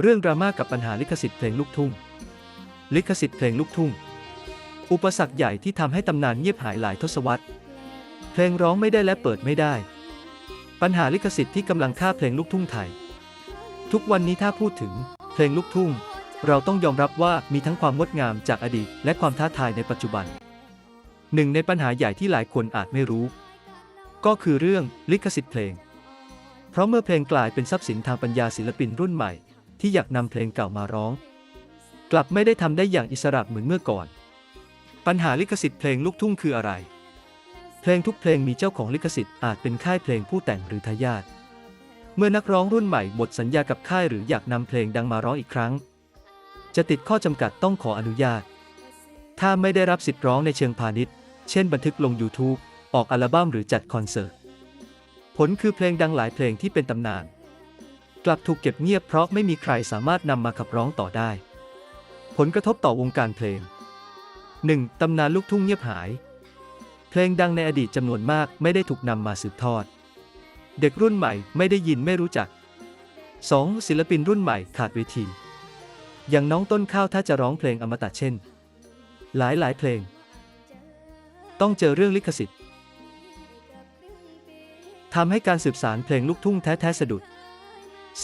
เรื่องดราม่ากับปัญหาลิขสิทธิ์เพลงลูกทุ่ง ลิขสิทธิ์เพลงลูกทุ่ง อุปสรรคใหญ่ที่ทำให้ตำนานเงียบหายหลายทศวรรษ เพลงร้องไม่ได้และเปิดไม่ได้ ปัญหาลิขสิทธิ์ที่กำลังฆ่าเพลงลูกทุ่งไทย ทุกวันนี้ถ้าพูดถึง เพลงลูกทุ่ง เราต้องยอมรับว่ามีทั้งความงดงามจากอดีต และความท้าทายในปัจจุบัน หนึ่งในปัญหาใหญ่ที่หลายคนอาจไม่รู้ ก็คือเรื่องลิขสิทธิ์เพลง เพราะเมื่อเพลงกลายเป็นทรัพย์สินทางปัญญาศิลปินรุ่นใหม่ ที่อยากนำเพลงเก่ามาร้อง กลับไม่ได้ทำได้อย่างอิสระเหมือนเมื่อก่อน ปัญหาลิขสิทธิ์เพลงลูกทุ่งคืออะไร เพลงทุกเพลงมีเจ้าของลิขสิทธิ์อาจเป็นค่ายเพลงผู้แต่งหรือทายาทเมื่อนักร้องรุ่นใหม่หมดสัญญากับค่ายหรืออยากนำเพลงดังมาร้องอีกครั้ง จะติดข้อจำกัดต้องขออนุญาต ถ้าไม่ได้รับสิทธิ์ร้องในเชิงพาณิชย์ เช่นบันทึกลง YouTube ออกอัลบั้มหรือจัดคอนเสิร์ต ผลคือเพลงดังหลายเพลงที่เป็นตำนาน กลับถูกเก็บเงียบเพราะไม่มีใครสามารถนำมาขับร้องต่อได้ ผลกระทบต่อวงการเพลง 1. ตำนานลูกทุ่งเงียบหาย เพลงดังในอดีตจำนวนมากไม่ได้ถูกนำมาสืบทอด เด็กรุ่นใหม่ไม่ได้ยินไม่รู้จัก 2. ศิลปินรุ่นใหม่ขาดเวที อย่างน้องต้นข้าวถ้าจะร้องเพลงอมตะเช่น หลายหลายเพลง ต้องเจอเรื่องลิขสิทธิ์ทำให้การสืบสารเพลงลูกทุ่งแท้ๆสะดุด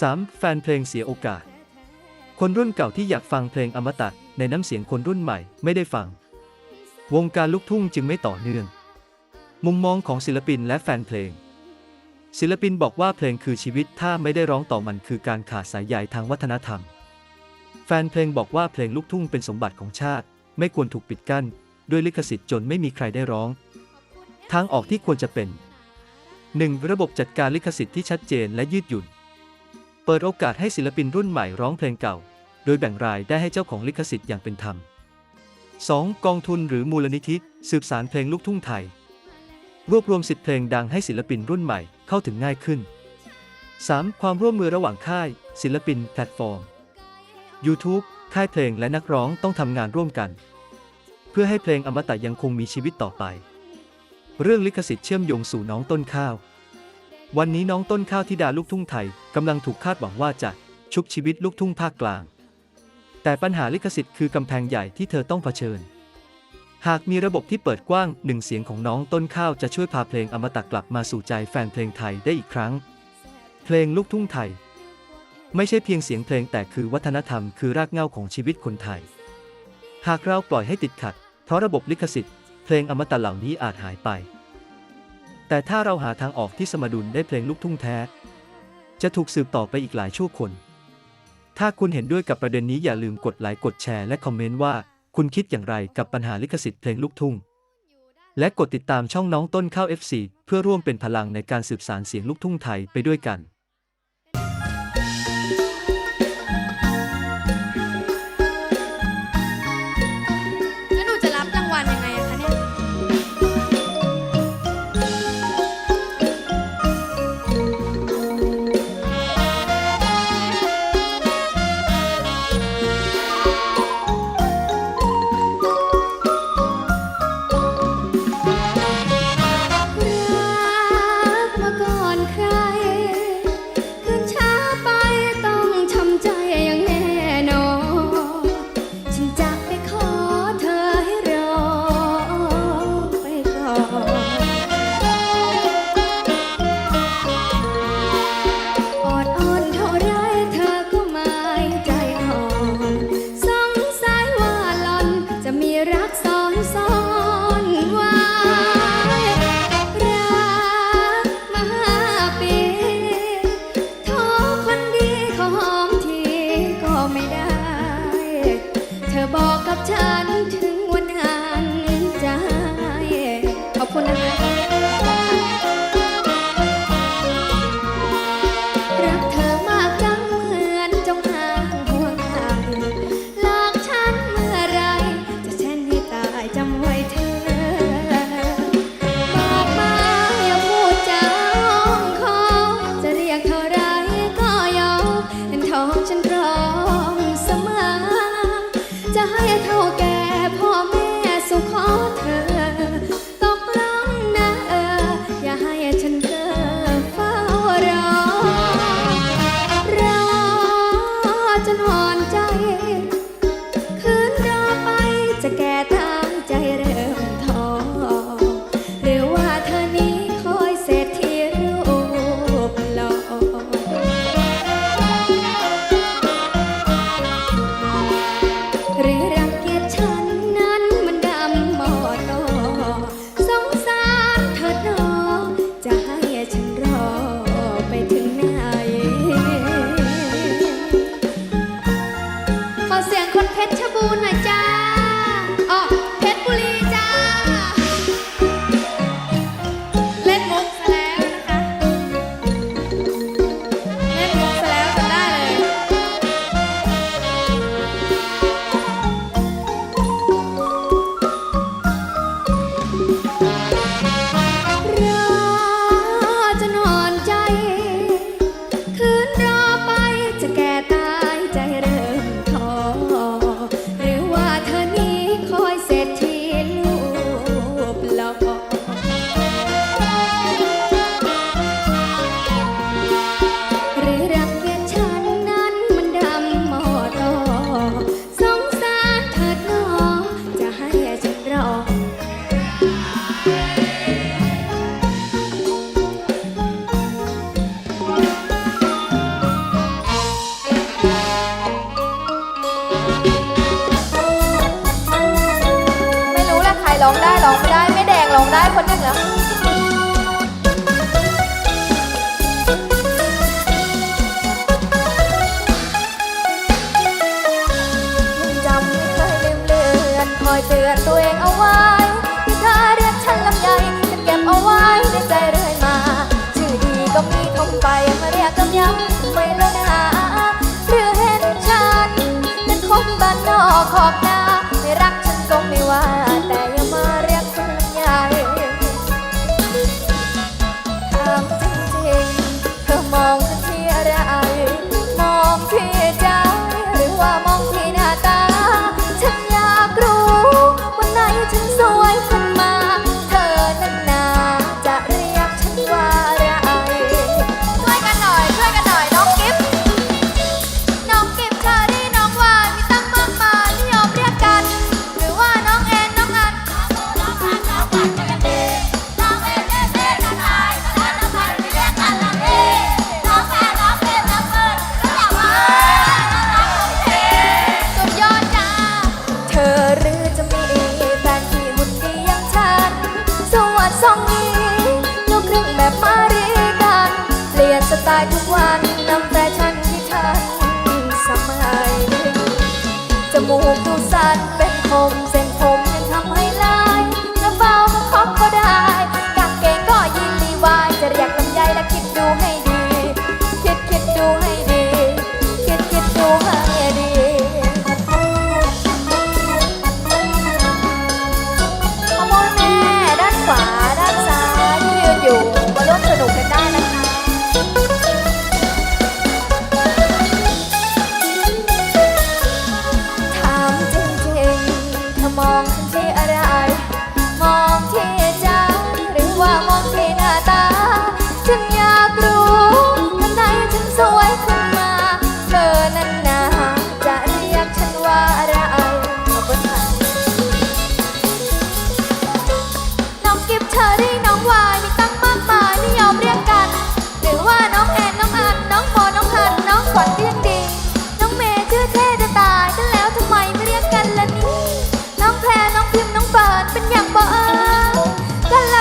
3. แฟนเพลงเสียโอกาส คนรุ่นเก่าที่อยากฟังเพลงอมตะในน้ำเสียงคนรุ่นใหม่ไม่ได้ฟัง วงการลูกทุ่งจึงไม่ต่อเนื่อง มุมมองของศิลปินและแฟนเพลง ศิลปินบอกว่าเพลงคือชีวิตถ้าไม่ได้ร้องต่อมันคือการขาดสายใยทางวัฒนธรรม แฟนเพลงบอกว่าเพลงลูกทุ่งเป็นสมบัติของชาติ ไม่ควรถูกปิดกั้น ด้วยลิขสิทธิ์จนไม่มีใครได้ร้อง ทางออกที่ควรจะเป็น 1. ระบบจัดการลิขสิทธิ์ที่ชัดเจนและยืดหยุ่น เปิดโอกาสให้ศิลปินรุ่นใหม่ร้องเพลงเก่า โดยแบ่งรายได้ให้เจ้าของลิขสิทธิ์อย่างเป็นธรรม 2. กองทุนหรือมูลนิธิ สืบสารเพลงลูกทุ่งไทย รวบรวมสิทธิเพลงดังให้ศิลปินรุ่นใหม่เข้าถึงง่ายขึ้น 3. ความร่วมมือระหว่างค่าย ศิลปิน แพลตฟอร์ม YouTube ค่ายเพลงและนักร้องต้องทำงานร่วมกัน เพื่อให้เพลงอมตะยังคงมีชีวิตต่อไป เรื่องลิขสิทธิ์เชื่อมโยงสู่น้องต้นข้าว วันนี้น้องต้นข้าวที่ดาลูกทุ่งไทยกำลังถูกคาดหวังว่าจะชุบชีวิตลูกทุ่งภาคกลาง แต่ปัญหาลิขสิทธิ์คือกำแพงใหญ่ที่เธอต้องเผชิญ หากมีระบบที่เปิดกว้างหนึ่งเสียงของน้องต้นข้าวจะช่วยพาเพลงอมตะกลับมาสู่ใจแฟนเพลงไทยได้อีกครั้ง เพลงลูกทุ่งไทย ไม่ใช่เพียงเสียงเพลงแต่คือวัฒนธรรมคือรากเหง้าของชีวิตคนไทย หากเราปล่อยให้ติดขัด เพราะระบบลิขสิทธิ์ เพลงอมตะเหล่านี้อาจหายไป แต่ถ้าเราหาทางออกที่สมดุลได้เพลงลูกทุ่งแท้ จะถูกสืบต่อไปอีกหลายชั่วคน ถ้าคุณเห็นด้วยกับประเด็นนี้อย่าลืมกดไลค์กดแชร์และคอมเมนต์ว่า คุณคิดอย่างไรกับปัญหาลิขสิทธิ์เพลงลูกทุ่ง และกดติดตามช่องน้องต้นข้าว FC เพื่อร่วมเป็นพลังในการสืบสารเสียงลูกทุ่งไทยไปด้วยกัน องได้ไม่แดงร้องได้คนหนึ่งแล้วจำไม่เคยลืมเลือนคอยเตือนตัวเองเอาไว้ ทุกวัน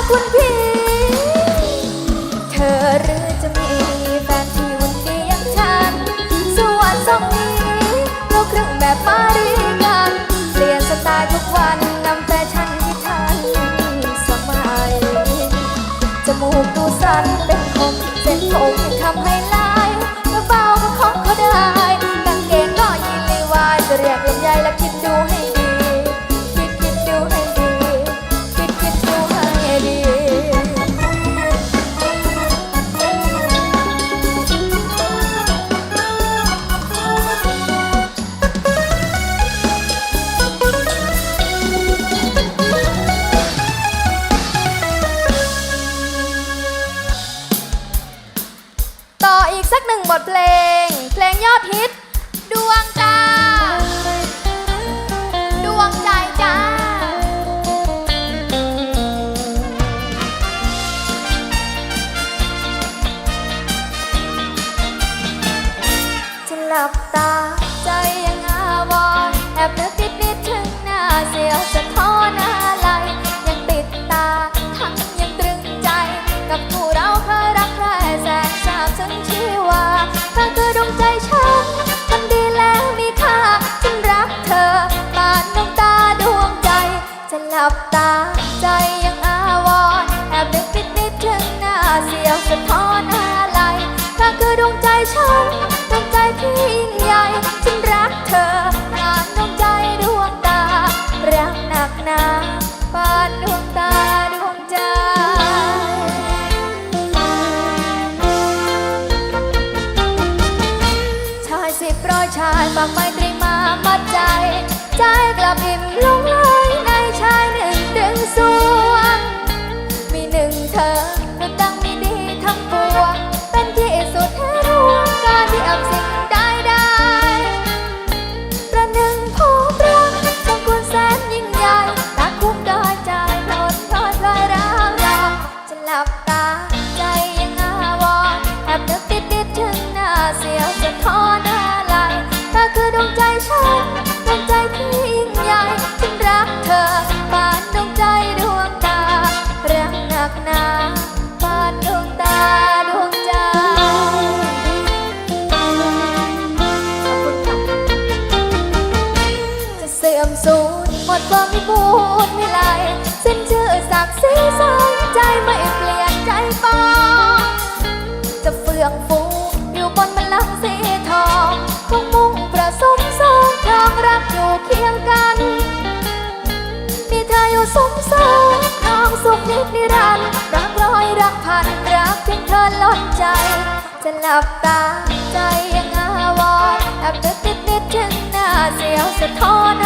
quân thiên เพลง เพลงยอดฮิต ดวงตา ดวงใจจ้าจะหลับตาใจยังอาวรแอบนึกนิดนิดถึงหน้าเสียว วงใจฉันดวงใจที่ยิ่งใหญ่ฉันรักเธองานดวงใจดวงตา รักหนักหนาปานดวงตาดวงใจ ชายสิบร้อยชายฝากไมตรีมามัดใจ ใจกลับอิ่มลงเลยในชายหนึ่งดึงสู้ สุขนิรันดร์รักร้อยรักพันรักเพียงเธอล้นใจ จะหลับตาใจยังอาวรแอบติดติดติดฉันหน้าเสียวสะท้อน